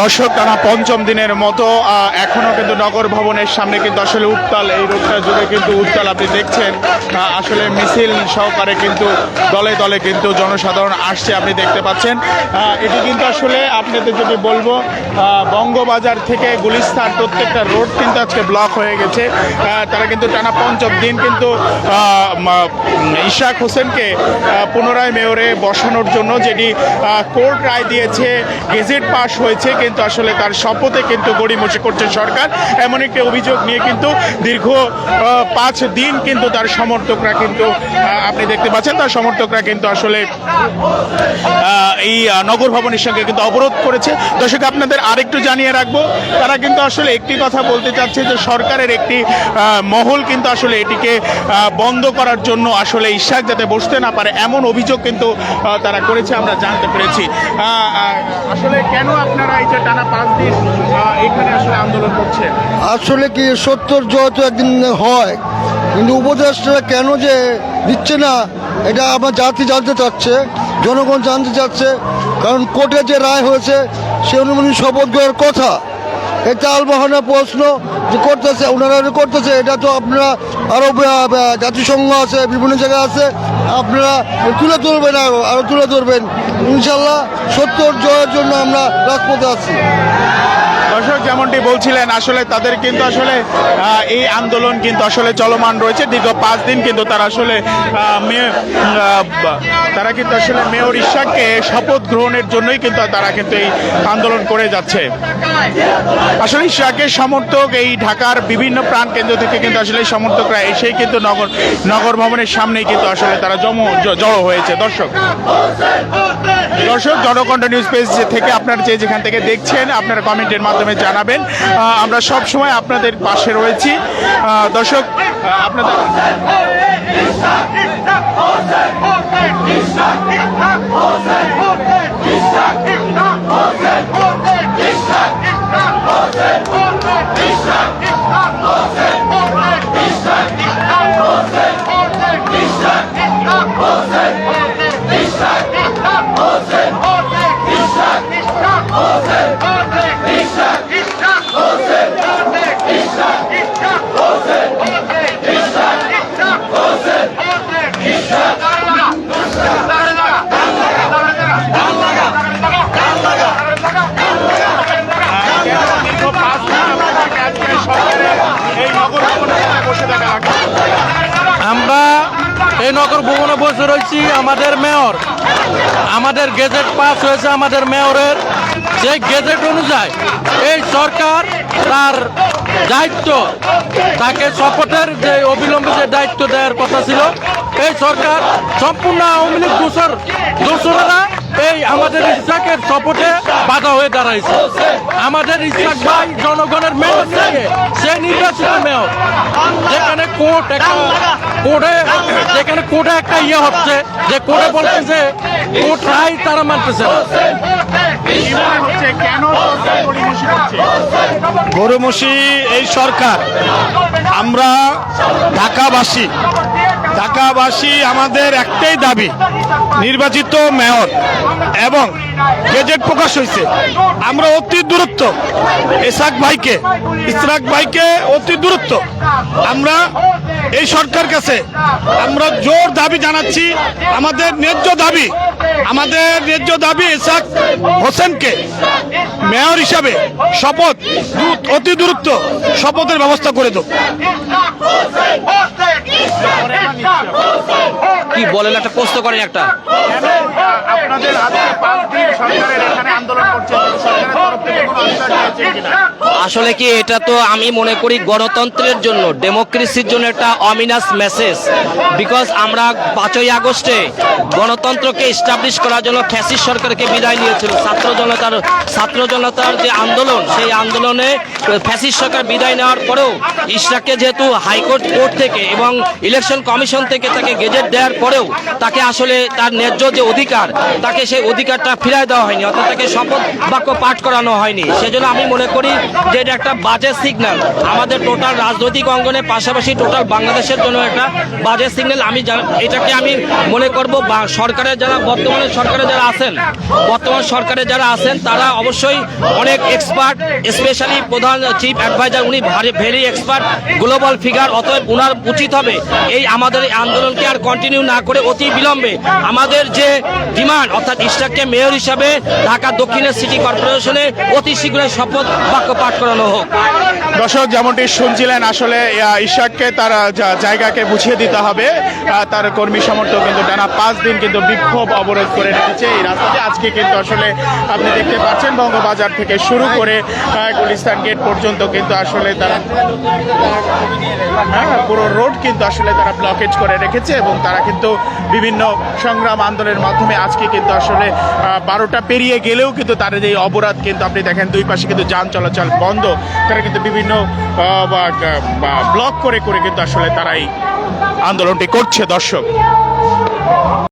দর্শক টানা পঞ্চম দিনের মতো আহ, এখনও কিন্তু নগর ভবনের সামনে কিন্তু আসলে উত্তাল এই রোডটা জুড়ে কিন্তু উত্তাল আপনি দেখছেন। আসলে মিছিল সহকারে কিন্তু দলে দলে কিন্তু জনসাধারণ আসছে আপনি দেখতে পাচ্ছেন। এটি কিন্তু আসলে আপনাদের যদি বলব বঙ্গবাজার থেকে গুলিস্তান প্রত্যেকটা রোড কিন্তু আজকে ব্লক হয়ে গেছে। তারা কিন্তু টানা পঞ্চম দিন কিন্তু ইশাক হোসেনকে পুনরায় মেয়রে বসানোর জন্য যেটি কোর্ট রায় দিয়েছে গেজেট পাস হয়েছে, কিন্তু আসলে তার শপথে কিন্তু গড়িমসি করছে সরকার। এমন একটি অভিযোগ নিয়ে কিন্তু দীর্ঘ পাঁচ দিন কিন্তু তার সমর্থকরা কিন্তু আপনি দেখতে পাচ্ছেন, তার সমর্থকরা কিন্তু আসলে এই নগর ভবনের সঙ্গে কিন্তু অবরোধ করেছে। দর্শক, আপনাদের আরেকটু জানিয়ে রাখব, তারা কিন্তু আসলে একটি কথা বলতে চাচ্ছে যে সরকারের একটি মহল কিন্তু আসলে এটিকে বন্ধ করার জন্য আসলে ইশাক যাতে বসতে না পারে, এমন অভিযোগ কিন্তু তারা করেছে, আমরা জানতে পেরেছি। আসলে কেন আপনারা এই যে টানা পাঁচ দিন এখানে আসলে আন্দোলন করছেন আসলে কি সত্তর তো একদিন হয়, কিন্তু উপদেশটা কেন যে দিচ্ছে না, এটা আমার জাতি জানতে চাচ্ছে, জনগণ জানতে চাচ্ছে, কারণ কোর্টে যে রায় হয়েছে, সে অনুযায়ী শপথ গ্রহণের কথা। এই তালবাহানা প্রশ্ন যে করতেছে, ওনারা করতেছে, এটা তো আপনারা আরও জাতিসংঘ আছে, বিভিন্ন জায়গায় আছে আপনারা তুলে ধরবেন আরও আরও তুলে ধরবেন। ইনশাল্লাহ সত্তর জয়ের জন্য আমরা রাজপথে আছি। দর্শক যেমনটি বলছিলেন, আসলে তাদের কিন্তু আসলে এই আন্দোলন কিন্তু আসলে চলমান রয়েছে। দীর্ঘ পাঁচ দিন কিন্তু তারা আসলে তারা কিন্তু আসলে মেয়র ইশাককে শপথ গ্রহণের জন্যই কিন্তু তারা কিন্তু এই আন্দোলন করে যাচ্ছে। আসলে ইশাকের সমর্থক এই ঢাকার বিভিন্ন প্রাণ কেন্দ্র থেকে কিন্তু আসলে সমর্থকরা এসেই কিন্তু নগর নগর ভবনের সামনেই কিন্তু আসলে তারা জম জড়ো হয়েছে। দর্শক দর্শক, জনকণ্ঠ নিউজ পেজ থেকে আপনারা যে যেখান থেকে দেখছেন, আপনারা কমেন্টের মাধ্যমে জানাবেন। আমরা সব সময় আপনাদের পাশে রয়েছি। দর্শক আপনাদের আমরা এই নগর ভবনে বসে রয়েছি আমাদের মেয়র। আমাদের গেজেট পাস হয়েছে আমাদের মেয়রের। সেই গেজেট অনুযায়ী এই সরকার তার দায়িত্ব, তাকে শপথের যে অবিলম্বে যে দায়িত্ব দেওয়ার কথা ছিল, এই সরকার সম্পূর্ণ আওয়ামী লীগ দোষর দোষরা এই আমাদের ইসাকের শপথে বাধা হয়ে দাঁড়াইছে। আমাদের ইসাক ভাই জনগণের মেয়র থেকে সে নির্বাচিত মেয়র। কোর্ট একটা কোর্টে যেখানে কোর্টে একটা ইয়ে হচ্ছে যে কোর্টে বলতেছে কোর্ট রায় তারা মানতেছে গরুমসি, এই সরকার, আমরা ঢাকাবাসী। ঢাকাবাসী আমাদের একটাই দাবি, নির্বাচিত মেয়র এবং গেজেট প্রকাশ হয়েছে। আমরা অতি দূরত্ব ইসাক ভাইকে ইসরাক ভাইকে অতি দূরত্ব আমরা এই সরকার কাছে আমরা জোর দাবি জানাচ্ছি। আমাদের ন্যায্য দাবি আমাদের ন্যায্য দাবি ইসাক হোসেনকে মেয়র হিসাবে শপথ দ্রুত অতি দূরত্ব শপথের ব্যবস্থা করে দেব। কি বলেন? একটা প্রশ্ন করেন একটা। আপনাদের আজকে পাঁচ দিন সরকারের এখানে আন্দোলন করছে সরকারের তরফ থেকে কিনা আসলে কি এটা তো আমি মনে করি গণতন্ত্রের জন্য ডেমোক্রেসির জন্য একটা অমিনাস মেসেজ বিকজ আমরা পাঁচই আগস্টে গণতন্ত্রকে এস্টাবলিশ করার জন্য ফ্যাসিস্ট সরকারকে বিদায় নিয়েছিল। ছাত্র জনতার ছাত্র জনতার যে আন্দোলন, সেই আন্দোলনে ফ্যাসিস্ট সরকার বিদায় নেওয়ার পরেও ইশরাককে যেহেতু হাইকোর্ট কোর্ট থেকে এবং ইলেকশন কমিশন থেকে তাকে গেজেট দেওয়ার পরেও তাকে আসলে তার ন্যায্য যে অধিকার, তাকে সেই অধিকারটা ফিরায় দেওয়া হয়নি, অর্থাৎ তাকে শপথ বাক্য পাঠ করানো হয়নি। সেজন্য আমি মনে করি যে এটা একটা বাজে সিগন্যাল আমাদের টোটাল রাজনৈতিক অঙ্গনের পাশাপাশি টোটাল বাংলাদেশের জন্য একটা বাজে সিগন্যাল আমি এটাকে আমি মনে করব সরকারের যারা, বর্তমানে সরকারে যারা আছেন, বর্তমান সরকারে যারা আছেন, তারা অবশ্যই অনেক এক্সপার্ট স্পেশালি প্রধান চিফ অ্যাডভাইজার উনি ভেরি এক্সপার্ট গ্লোবাল ফিগার অতএব উনার উচিত হবে এই আমাদের এই আন্দোলনকে আর কন্টিনিউ না করে অতি বিলম্বে আমাদের যে ডিমান্ড অর্থাৎ ইস্টাককে মেয়র হিসাবে ঢাকা দক্ষিণের সিটি কর্পোরেশনে অতি শীঘ্রই শপথ বাক্য পাঠ করানো হোক। দর্শক, যেমনটি শুনছিলেন, আসলে ইশাককে তার জায়গাকে বুঝিয়ে দিতে হবে। তার কর্মী সমর্থক কিন্তু টানা পাঁচ দিন কিন্তু বিক্ষোভ অবরোধ করে রেখেছে এই রাস্তাতে। আজকে কিন্তু আসলে আপনি দেখতে পাচ্ছেন, বঙ্গবাজার থেকে শুরু করে গুলিস্তান গেট পর্যন্ত কিন্তু আসলে তারা হ্যাঁ পুরো রোড কিন্তু আসলে তারা ব্লকেজ করে রেখেছে এবং তারা কিন্তু বিভিন্ন সংগ্রাম আন্দোলনের মাধ্যমে আজকে কিন্তু আসলে বারোটা পেরিয়ে গেলেও কিন্তু তাদের এই অপরাধ কিন্তু আপনি দেখেন দুই পাশে কিন্তু যান চলাচল বন্ধ। তারা কিন্তু বিভিন্ন ব্লক করে করে কিন্তু আসলে তারা এই আন্দোলনটি করছে দর্শক।